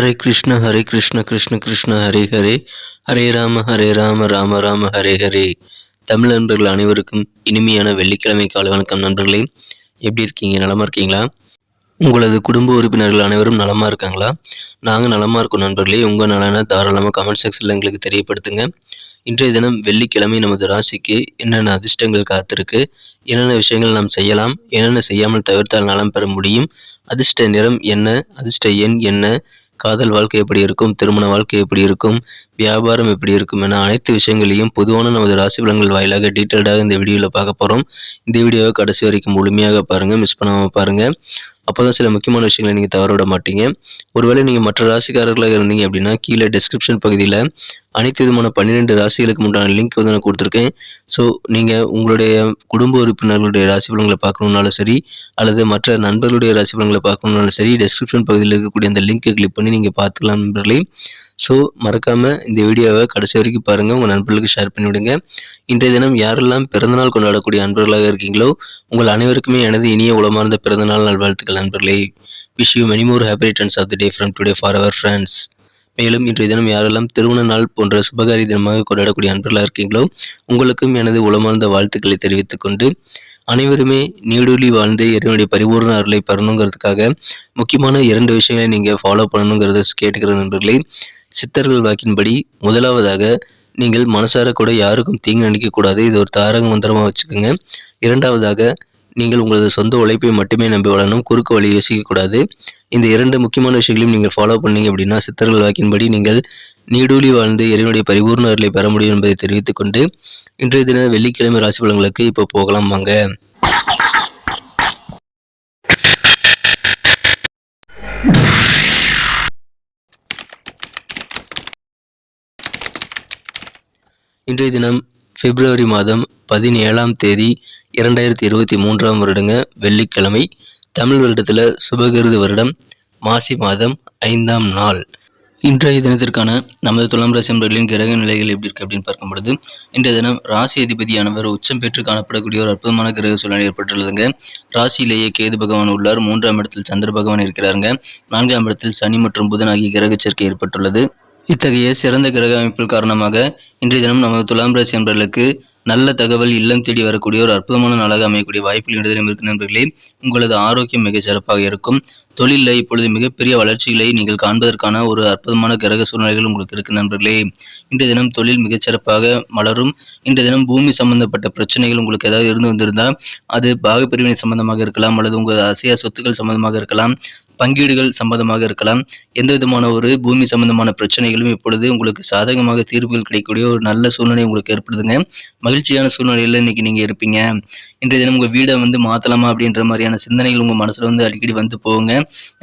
ஹரே கிருஷ்ண ஹரே கிருஷ்ண கிருஷ்ண கிருஷ்ண ஹரே ஹரே ஹரே ராம ஹரே ராம ராம ராம ஹரே ஹரே தமிழ் நண்பர்கள் அனைவருக்கும் இனிமையான வெள்ளிக்கிழமை காலை வணக்கம் நண்பர்களே. எப்படி இருக்கீங்க? நலமா இருக்கீங்களா? உங்களது குடும்ப உறுப்பினர்கள் அனைவரும் நலமா இருக்காங்களா? நாங்கள் நலமா இருக்கோம் நண்பர்களே. உங்கள் நலனை தாராளமாக கமெண்ட் செக்ஷனில் எங்களுக்கு தெரியப்படுத்துங்க. இன்றைய தினம் வெள்ளிக்கிழமை நமது ராசிக்கு என்னென்ன அதிர்ஷ்டங்கள் காத்திருக்கு என்னென்ன விஷயங்கள் நாம் செய்யலாம் என்னென்ன செய்யாமல் தவிர்த்தால் நலம் பெற முடியும் அதிர்ஷ்ட நிறம் என்ன அதிர்ஷ்ட எண் என்ன காதல் வாழ்க்கை எப்படி இருக்கும்? திருமண வாழ்க்கை எப்படி இருக்கும்? வியாபாரம் எப்படி இருக்கும்? என அனைத்து விஷயங்களையும் பொதுவான நமது ராசி பலன்கள் வாயிலாக டீட்டெயில்டாக இந்த வீடியோவில் பார்க்க போகிறோம் இந்த வீடியோவை கடைசி வரைக்கும் முழுமையாக பாருங்கள் மிஸ் பண்ணாமல் பாருங்கள் அப்போ தான் சில முக்கியமான விஷயங்களை நீங்கள் தவற விட மாட்டீங்க. ஒருவேளை நீங்கள் மற்ற ராசிக்காரர்களாக இருந்தீங்க அப்படின்னா கீழே டிஸ்கிரிப்ஷன் பகுதியில் அனைத்து விதமான பன்னிரெண்டு ராசிகளுக்கு உண்டான லிங்க் வந்து நான் கொடுத்துருக்கேன். ஸோ நீங்கள் உங்களுடைய குடும்ப உறுப்பினர்களுடைய ராசி பலன்களை பார்க்கணுன்னாலும் சரி அல்லது மற்ற நண்பர்களுடைய ராசி பலன்களை பார்க்கணுன்னாலும் சரி டெஸ்கிரிப்ஷன் பகுதியில் இருக்கக்கூடிய அந்த லிங்க்கை கிளிக் பண்ணி நீங்கள் பார்த்துக்கலாம் நண்பர்களே. ஸோ மறக்காமல் இந்த வீடியோவை கடைசி வரைக்கும் பாருங்கள் உங்கள் நண்பர்களுக்கு ஷேர் பண்ணிவிடுங்க. இன்றைய தினம் யாரெல்லாம் பிறந்தநாள் கொண்டாடக்கூடிய நண்பர்களாக இருக்கீங்களோ உங்கள் அனைவருக்குமே எனது இனிய உளமார்ந்த பிறந்தநாள் நல்வாழ்த்துக்கள் நண்பர்களே. Wish you many more happy returns of the day from today for our friends மேலும் இன்றைய தினம் யாரெல்லாம் திருமண நாள் போன்ற சுபகாரி தினமாக கொண்டாடக்கூடிய அன்பர்களாக இருக்கீங்களோ உங்களுக்கும் எனது உளமார்ந்த வாழ்த்துக்களை தெரிவித்துக் கொண்டு அனைவருமே நீடூழி வாழ்ந்து இறைவனுடைய பரிபூர்ண அருளை பெறணுங்கிறதுக்காக முக்கியமான இரண்டு விஷயங்களை நீங்கள் ஃபாலோ பண்ணணுங்கிறத கேட்டுக்கிற நண்பர்களே. சித்தர்கள் வாக்கின்படி முதலாவதாக நீங்கள் மனசார கூட யாருக்கும் தீங்கு நினைக்கக்கூடாது. இது ஒரு தாரக மந்திரமாக வச்சுக்கோங்க. இரண்டாவதாக நீங்கள் உங்களது சொந்த உழைப்பை மட்டுமே நம்பி வளரணும் குறுக்கு வழி யோசிக்கக்கூடாது இந்த இரண்டு முக்கியமான விஷயங்களையும் நீங்கள் ஃபாலோ பண்ணீங்க அப்படின்னா சித்தர்கள் வாக்கின்படி நீங்கள் நீடூழி வாழ்ந்து இறைவனுடைய பரிபூர்ண அருளை பெற முடியும் என்பதை தெரிவித்துக் கொண்டு இன்றைய தின வெள்ளிக்கிழமை ராசி பலன்களுக்கு இப்போ போகலாம் வாங்க. இன்றைய தினம் பிப்ரவரி மாதம் பதினேழாம் தேதி இரண்டாயிரத்தி இருபத்தி மூன்றாம் வருடங்க வெள்ளிக்கிழமை தமிழ் வருடத்தில் சுபகிருது வருடம் மாசி மாதம் ஐந்தாம் நாள். இன்றைய தினத்திற்கான நமது துலாம் ராசி நண்பர்களின் கிரக நிலைகள் எப்படி இருக்கு அப்படின்னு பார்க்கும் பொழுது இன்றைய தினம் ராசி அதிபதியானவர் உச்சம் பெற்று காணப்படக்கூடிய ஒரு அற்புதமான கிரக சூழ்நிலை ஏற்பட்டுள்ளதுங்க. ராசியிலேயே கேது பகவான் உள்ளார் மூன்றாம் இடத்தில் சந்திர பகவான் இருக்கிறாருங்க. நான்காம் இடத்தில் சனி மற்றும் புதன் ஆகிய கிரக சேர்க்கை ஏற்பட்டுள்ளது. இத்தகைய சிறந்த கிரக அமைப்பில் காரணமாக இன்றைய தினம் நமது துலாம் ராசி நண்பர்களுக்கு நல்ல தகவல் இல்லம் தேடி வரக்கூடிய ஒரு அற்புதமான நாளாக அமையக்கூடிய வாய்ப்புகள் இன்றைய தினம் இருக்கு நண்பர்களே உங்களது ஆரோக்கியம் மிக சிறப்பாக இருக்கும். தொழிலில் இப்பொழுது மிகப்பெரிய வளர்ச்சிகளை நீங்கள் காண்பதற்கான ஒரு அற்புதமான கிரக சூழ்நிலைகள் உங்களுக்கு இருக்கு நண்பர்களே இன்றைய தினம் தொழில் மிகச்சிறப்பாக மலரும். இன்றைய தினம் பூமி சம்பந்தப்பட்ட பிரச்சனைகள் உங்களுக்கு ஏதாவது இருந்து வந்திருந்தால் அது பாகப்பிரிவினை சம்பந்தமாக இருக்கலாம் அல்லது உங்கள் அசையா சொத்துக்கள் சம்பந்தமாக இருக்கலாம். பங்கீடுகள் சம்பந்தமாக இருக்கலாம். எந்த விதமான ஒரு பூமி சம்பந்தமான பிரச்சனைகளும் இப்பொழுது உங்களுக்கு சாதகமாக தீர்வுகள் கிடைக்கக்கூடிய ஒரு நல்ல சூழ்நிலை உங்களுக்கு ஏற்படுதுங்க. மகிழ்ச்சியான சூழ்நிலையில் இன்னைக்கு நீங்கள் இருப்பீங்க. இன்றைய தினம் உங்கள் வீடை வந்து மாற்றலாமா அப்படின்ற மாதிரியான சிந்தனைகள் உங்கள் மனசில் வந்து அடிக்கடி வந்து போகுங்க.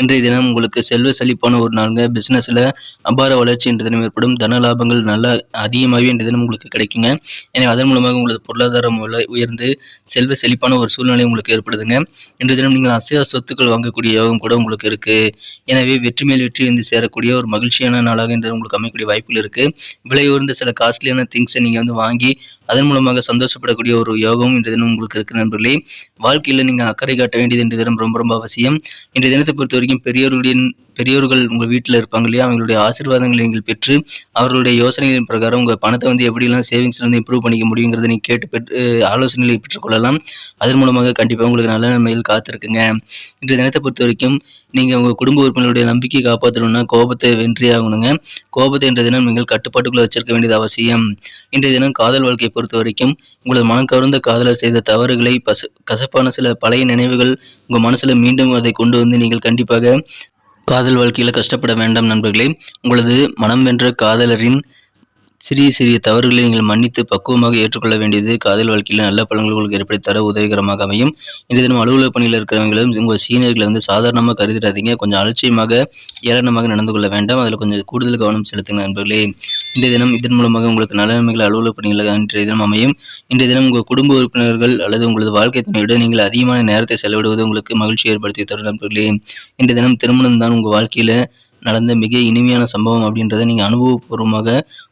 இன்றைய தினம் உங்களுக்கு செல்வ செழிப்பான ஒரு நாளுங்க. பிஸ்னஸில் அபார வளர்ச்சி இன்றைய தினம் ஏற்படும். தன லாபங்கள் நல்லா அதிகமாகவே இன்றைய தினம் உங்களுக்கு கிடைக்குங்க. எனவே அதன் மூலமாக உங்களது பொருளாதாரம் உயர்ந்து செல்வ செழிப்பான ஒரு சூழ்நிலை உங்களுக்கு ஏற்படுதுங்க. இன்றைய தினம் நீங்கள் அசையா சொத்துக்கள் வாங்கக்கூடிய யோகம் கூட உங்களுக்கு இருக்கு. எனவே வெற்றி மேல் வெற்றி வந்து சேரக்கூடிய ஒரு மகிழ்ச்சியான நாளாக இன்று உங்களுக்கு அமைக்கக்கூடிய வாய்ப்புகள் இருக்கு. விலை உயர்ந்த சில காஸ்ட்லியான திங்ஸை நீங்க வந்து வாங்கி அதன் மூலமாக சந்தோஷப்படக்கூடிய ஒரு யோகம் இன்றைய தினம் உங்களுக்கு இருக்கு நண்பர்களே. வாழ்க்கையில் நீங்கள் அக்கறை காட்ட வேண்டியது இன்றைய தினம் ரொம்ப ரொம்ப அவசியம். இன்றைய தினத்தை பொறுத்த வரைக்கும் பெரியவர்களுடைய பெரியோர்கள் உங்கள் வீட்டில் இருப்பாங்க இல்லையா? அவங்களுடைய ஆசீர்வாதங்களை நீங்கள் பெற்று அவர்களுடைய யோசனைகளின் பிரகாரம் உங்கள் பணத்தை வந்து எப்படிலாம் சேவிங்ஸ் வந்து இம்ப்ரூவ் பண்ணிக்க முடியுங்கிறத நீங்கள் கேட்டு பெற்று ஆலோசனைகளை பெற்றுக்கொள்ளலாம் அதன் மூலமாக கண்டிப்பாக உங்களுக்கு நல்ல நன்மைகள் காத்திருக்குங்க. இன்றைய தினத்தை பொறுத்த வரைக்கும் நீங்கள் உங்கள் குடும்ப உறுப்பினருடைய நம்பிக்கை காப்பாற்றணும்னா கோபத்தை வென்றி ஆகணுங்க. கோபத்தை என்ற தினம் நீங்கள் கட்டுப்பாட்டுக்குள்ளே வச்சிருக்க வேண்டியது அவசியம். இன்றைய தினம் காதல் வாழ்க்கையை பொறுத்த வரைக்கும் உங்களது மனம் கவர்ந்த காதலர் செய்த தவறுகளை பசு கசப்பான சில பழைய நினைவுகள் உங்கள் மனசில் மீண்டும் அதை கொண்டு வந்து நீங்கள் கண்டிப்பாக காதல் வாழ்க்கையில் கஷ்டப்பட வேண்டாம் நண்பர்களே. உங்களது மனம் வென்ற காதலரின் சிறிய சிறிய தவறுகளை நீங்கள் மன்னித்து பக்குவமாக ஏற்றுக்கொள்ள வேண்டியது காதல் வாழ்க்கையில் நல்ல பலன்கள் உங்களுக்கு ஏற்படுத்தி தர உதவிகரமாக அமையும். இன்றைய தினம் அலுவலக பணியில் இருக்கிறவங்களும் உங்கள் சீனியர்களை வந்து சாதாரணமாக கருதிடாதீங்க. கொஞ்சம் அலட்சியமாக ஏளனமாக நடந்து கொள்ள வேண்டாம். அதில் கொஞ்சம் கூடுதல் கவனம் செலுத்துங்க நண்பர்களே. இன்றைய தினம் இதன் மூலமாக உங்களுக்கு நல்ல நன்மைகள் அலுவலக பணிகள் இன்றைய தினம் அமையும். இன்றைய தினம் உங்கள் குடும்ப உறுப்பினர்கள் அல்லது உங்களது வாழ்க்கை துணையுடன் நீங்கள் அதிகமான நேரத்தை செலவிடுவது உங்களுக்கு மகிழ்ச்சி ஏற்படுத்தி தரும் நண்பர்களே. இன்றைய தினம் திருமணம் தான் உங்கள் வாழ்க்கையில் நடந்த மிக இனிமையான சம்பவம் அப்படின்றத நீங்கள் அனுபவபூர்வமாக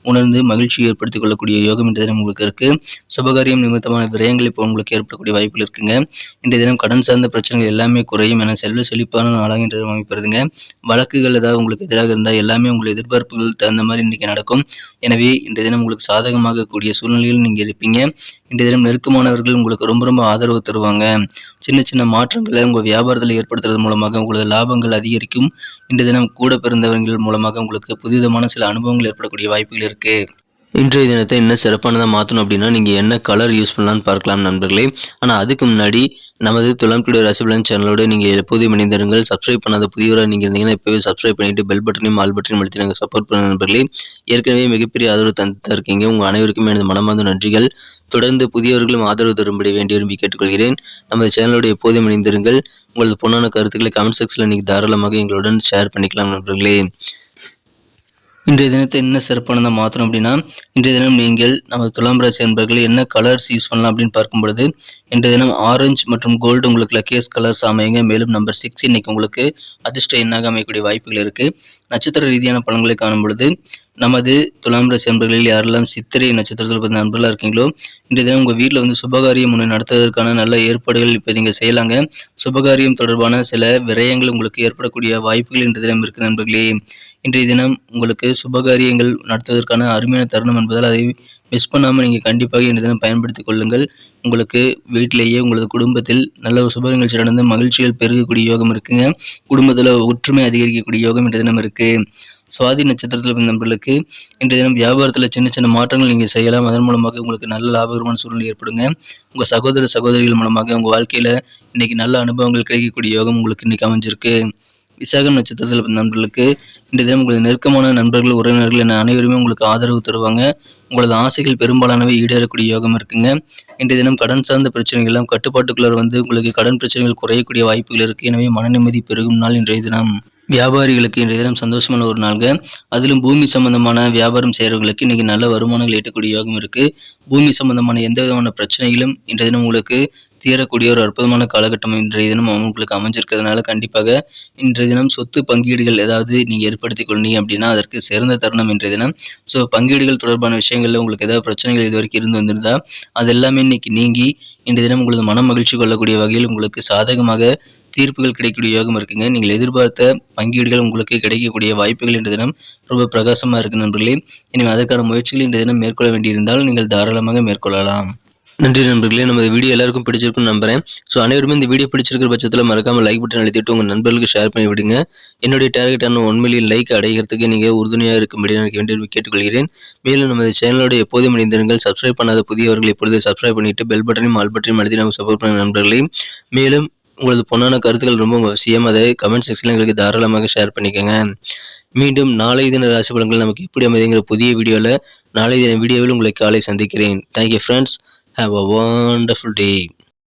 உணர்ந்து மகிழ்ச்சி ஏற்படுத்திக் கொள்ளக்கூடிய யோகம் இன்றைய தினம் உங்களுக்கு இருக்குது சுபகாரியம் நிமித்தமான விரயங்கள் இப்போ உங்களுக்கு ஏற்படக்கூடிய வாய்ப்புகள் இருக்குங்க. இன்றைய தினம் கடன் சார்ந்த பிரச்சனைகள் எல்லாமே குறையும். என செல்வ செழிப்பான நாளாக இன்றைய தினம் அமைப்பிருதுங்க வழக்குகள் ஏதாவது உங்களுக்கு எதிராக இருந்தால் எல்லாமே உங்கள் எதிர்பார்ப்புகள் தகுந்த மாதிரி இன்றைக்கி நடக்கும். எனவே இன்றைய தினம் உங்களுக்கு சாதகமாக கூடிய சூழ்நிலையில் நீங்கள் இருப்பீங்க. இன்றைய தினம் நெருக்கமானவர்கள் உங்களுக்கு ரொம்ப ரொம்ப ஆதரவு தருவாங்க. சின்ன சின்ன மாற்றங்களை உங்கள் வியாபாரத்தில் ஏற்படுத்துறது மூலமாக உங்களது லாபங்கள் அதிகரிக்கும். இன்றைய தினம் கூட பிறந்தவர்கள் மூலமாக உங்களுக்கு புதிதமான சில அனுபவங்கள் ஏற்படக்கூடிய வாய்ப்புகள் இருக்குது இன்றைய தினத்தை என்ன சிறப்பானதாக மாற்றணும் அப்படின்னா நீங்கள் என்ன கலர் யூஸ் பண்ணலான்னு பார்க்கலாம் நண்பர்களே. ஆனால் அதுக்கு முன்னாடி நமது துலாம் டுடே ரசிபலன் சேனலோடு நீங்கள் எப்போதும் இணைந்திருங்கள். சப்ஸ்கிரைப் பண்ணாத புதியவராக நீங்கள் இருந்தீங்கன்னா இப்போவே சப்ஸ்கிரைப் பண்ணிவிட்டு பெல் பட்டனையும் ஆல் பட்டனையும் அழுத்தி நாங்கள் சப்போர்ட் பண்ண நண்பர்களே. ஏற்கனவே மிகப்பெரிய ஆதரவு தந்து இருக்கீங்க. உங்கள் அனைவருக்கும் எனது மனமார்ந்த நன்றிகள். தொடர்ந்து புதியவர்களும் ஆதரவு தரும்படி வேண்டி விரும்பி கேட்டுக்கொள்கிறேன். நமது சேனலோடு எப்போதும் இணைந்திருங்கள். உங்களது பொண்ணான கருத்துக்களை கமெண்ட் செக்ஷனில் நீங்கள் தாராளமாக எங்களுடன் ஷேர் பண்ணிக்கலாம் நண்பர்களே. இன்றைய தினத்தை என்ன சிறப்பானதாக மாற்றணும் அப்படின்னா இன்றைய தினம் நீங்கள் நமது துலாம் ராசி என்பர்கள் என்ன கலர்ஸ் யூஸ் பண்ணலாம் அப்படின்னு பார்க்கும் பொழுது இன்றைய தினம் ஆரஞ்சு மற்றும் கோல்டு உங்களுக்கு லக்கியஸ் கலர்ஸ் அமையுங்க. மேலும் நம்பர் சிக்ஸ் இன்னைக்கு உங்களுக்கு அதிர்ஷ்ட எண்ணாக அமையக்கூடிய வாய்ப்புகள் இருக்குது நட்சத்திர ரீதியான பலன்களை காணும் பொழுது நமது துலாம் ராசி அன்பர்களில் யாரெல்லாம் சித்திரை நட்சத்திரத்தில் பிறந்த நண்பர்களாக இருக்கீங்களோ இன்றைய தினம் உங்கள் வீட்டில் வந்து சுபகாரியம் ஒன்று நடத்துவதற்கான நல்ல ஏற்பாடுகள் இப்போ நீங்கள் செய்யலாங்க. சுபகாரியம் தொடர்பான சில விரயங்கள் உங்களுக்கு ஏற்படக்கூடிய வாய்ப்புகள் இன்றைய தினம் இருக்கு நண்பர்களே. இன்றைய தினம் உங்களுக்கு சுபகாரியங்கள் நடத்துவதற்கான அருமையான தருணம் என்பதால் அதை மிஸ் பண்ணாமல் நீங்கள் கண்டிப்பாக இன்றைய தினம் பயன்படுத்திக் கொள்ளுங்கள். உங்களுக்கு வீட்டிலேயே உங்களது குடும்பத்தில் நல்ல சுப நிகழ்ச்சி நடந்து மகிழ்ச்சிகள் பெருகக்கூடிய யோகம் இருக்குங்க. குடும்பத்தில் ஒற்றுமை அதிகரிக்கக்கூடிய யோகம் இன்றைய தினம் இருக்குது சுவாதி நட்சத்திரத்தில் பிறந்த நண்பர்களுக்கு இன்றைய தினம் வியாபாரத்தில் சின்ன சின்ன மாற்றங்கள் நீங்கள் செய்யலாம். அதன் மூலமாக உங்களுக்கு நல்ல லாபகரமான சூழ்நிலை ஏற்படுங்க. உங்கள் சகோதர சகோதரிகள் மூலமாக உங்கள் வாழ்க்கையில் இன்னைக்கு நல்ல அனுபவங்கள் கிடைக்கக்கூடிய யோகம் உங்களுக்கு இன்றைக்கி அமைஞ்சிருக்கு. விசாகம் நட்சத்திரத்தில் பிறந்த நண்பர்களுக்கு இன்றைய தினம் உங்களது நெருக்கமான நண்பர்கள் உறவினர்கள் என அனைவருமே உங்களுக்கு ஆதரவு தருவாங்க. உங்களது ஆசைகள் பெரும்பாலானவை ஈடேறக்கூடிய யோகம் இருக்குங்க. இன்றைய தினம் கடன் சார்ந்த பிரச்சனைகள் எல்லாம் கட்டுப்பாட்டுக்குள்ளே வந்து உங்களுக்கு கடன் பிரச்சனைகள் குறையக்கூடிய வாய்ப்புகள் இருக்குது எனவே மன நிம்மதி பெருகும் நாள் இன்றைய தினம். வியாபாரிகளுக்கு இன்றைய தினம் சந்தோஷமான ஒரு நாள்ங்க. அதிலும் பூமி சம்பந்தமான வியாபாரம் செய்கிறவங்களுக்கு இன்னைக்கு நல்ல வருமானங்கள் ஈட்டக்கூடிய யோகம் இருக்குது பூமி சம்பந்தமான எந்த விதமான பிரச்சனைகளும் இன்றைய தினம் உங்களுக்கு தீரக்கூடிய ஒரு அற்புதமான காலகட்டம் இன்றைய தினம் உங்களுக்கு அமைஞ்சிருக்கிறதுனால கண்டிப்பாக இன்றைய தினம் சொத்து பங்கீடுகள் ஏதாவது நீங்கள் ஏற்படுத்தி கொண்டீங்க அப்படின்னா அதற்கு சிறந்த தருணம் இன்றைய தினம். ஸோ பங்கீடுகள் தொடர்பான விஷயங்களில் உங்களுக்கு ஏதாவது பிரச்சனைகள் இது வரைக்கும் இருந்து வந்திருந்தா அது எல்லாமே இன்னைக்கு நீங்கி இன்றைய தினம் உங்களது மன மகிழ்ச்சி கொள்ளக்கூடிய வகையில் உங்களுக்கு சாதகமாக தீர்ப்புகள் கிடைக்கக்கூடிய யோகம் இருக்குங்க. நீங்கள் எதிர்பார்த்த பங்கீடுகள் உங்களுக்கு கிடைக்கக்கூடிய வாய்ப்புகள் என்ற தினம் ரொம்ப பிரகாசமாக இருக்கு நண்பர்களே. இனிமேல் அதற்கான முயற்சிகள் இன்றைய தினம் மேற்கொள்ள வேண்டியிருந்தால் நீங்கள் தாராளமாக மேற்கொள்ளலாம். நன்றி நண்பர்களே. நம்ம வீடியோ எல்லாருக்கும் பிடிச்சிருக்குன்னு நம்புறேன். ஸோ அனைவருமே இந்த வீடியோ பிடிச்சிருக்கிற பட்சத்தில் மறக்காம லைக் பட்டன் அழுத்திட்டு உங்கள் நண்பர்களுக்கு ஷேர் பண்ணி விடுங்க. என்னுடைய டார்கெட்டான ஒன் மில்லியன் லைக் அடைகிறதுக்கு நீங்கள் உறுதுணையாக இருக்கும்படி எனக்கு வேண்டிய கேட்டுக்கொள்கிறேன். மேலும் நமது சேனலோட எப்போதும் இணைந்திருங்கள். சப்ஸ்கிரைப் பண்ணாத புதியவர்கள் எப்பொழுது சப்ஸ்கிரைப் பண்ணிட்டு பெல் பட்டனையும் ஆல் பட்டனையும் அழுத்தி நம்ம சப்போர்ட் பண்ண நண்பர்களையும் மேலும் உங்களது பொண்ணான கருத்துக்கள் ரொம்ப அவசியம் அதை கமெண்ட் செக்ஷனில் எங்களுக்கு தாராளமாக ஷேர் பண்ணிக்கோங்க. மீண்டும் நாளை தின ராசி பலன்கள் நமக்கு எப்படி அமைதிங்கிற புதிய வீடியோவில் நாளை தின வீடியோவில் உங்களை காலை சந்திக்கிறேன். Thank you friends have a wonderful day